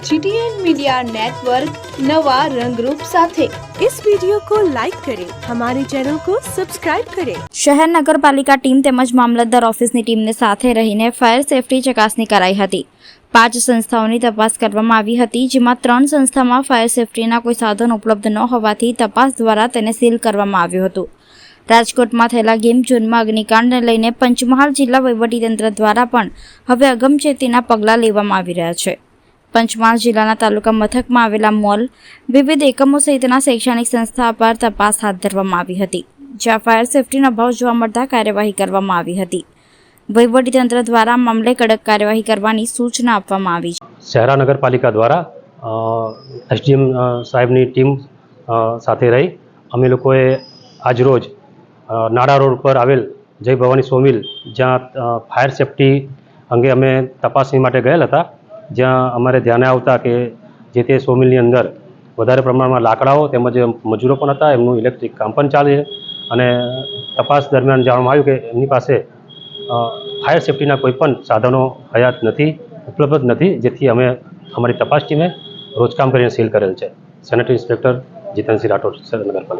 GTN media network नवा रंगरूप સાથે इस वीडियो को लाइक करें हमारे चैनल को सब्सक्राइब करें શહેર નગરપાલિકા ટીમ તેમજ મામલતદાર ઓફિસની ટીમને સાથે રહીને ફાયર સેફટી ચકાસણી કરાઈ હતી પાંચ સંસ્થાઓની તપાસ કરવામાં આવી હતી જેમાં ત્રણ સંસ્થામાં ફાયર સેફટીના કોઈ સાધન ઉપલબ્ધ ન હોવાથી તપાસ દ્વારા તેને સીલ કરવામાં આવ્યું હતું રાજકોટમાં થયેલા ગેમ ઝોનમાં અગ્નિકાંડને લઈને પંચમહાલ જિલ્લા વહીવટીતંત્ર દ્વારા પણ હવે અગમચેતીના પગલાં લેવામાં આવી રહ્યા છે પંચમહાલ જિલ્લાના તાલુકા મથકમાં આવેલા મોલ વિવિધ એકમો સહિતના શૈક્ષણિક સંસ્થા પર તપાસ હાથ ધરવામાં આવી હતી, જ્યાં ફાયર સેફટીનો અભાવ જોવા મળતા કાર્યવાહી કરવામાં આવી હતી. વહીવટીતંત્ર દ્વારા મામલે કડક કાર્યવાહી કરવાની સૂચના આપવામાં આવી છે. શહેરા નગરપાલિકા દ્વારા એસડીએમ સાહેબની ટીમ સાથે રહી અમે લોકોએ આજરોજ નાડા રોડ પર આવેલ જય ભવાની સોમિલ, જ્યાં ફાયર સેફટી અંગે અમે તપાસણી માટે ગયેલ હતા. જ્યાં અમારે ધ્યાને આવતા કે જે તે સોમિલની અંદર વધારે પ્રમાણમાં લાકડાઓ તેમજ મજૂરો પણ હતા, એમનું ઇલેક્ટ્રિક કામ પણ ચાલે છે. અને તપાસ દરમિયાન જાણવામાં આવ્યું કે એમની પાસે ફાયર સેફટીના કોઈ પણ સાધનો હયાત નથી, ઉપલબ્ધ નથી, જેથી અમે અમારી તપાસ ટીમે રોજકામ કરીને સીલ કરેલ છે. સેનેટરી ઇન્સ્પેક્ટર જીતનસિંહ રાઠોડ નગરપાલિકા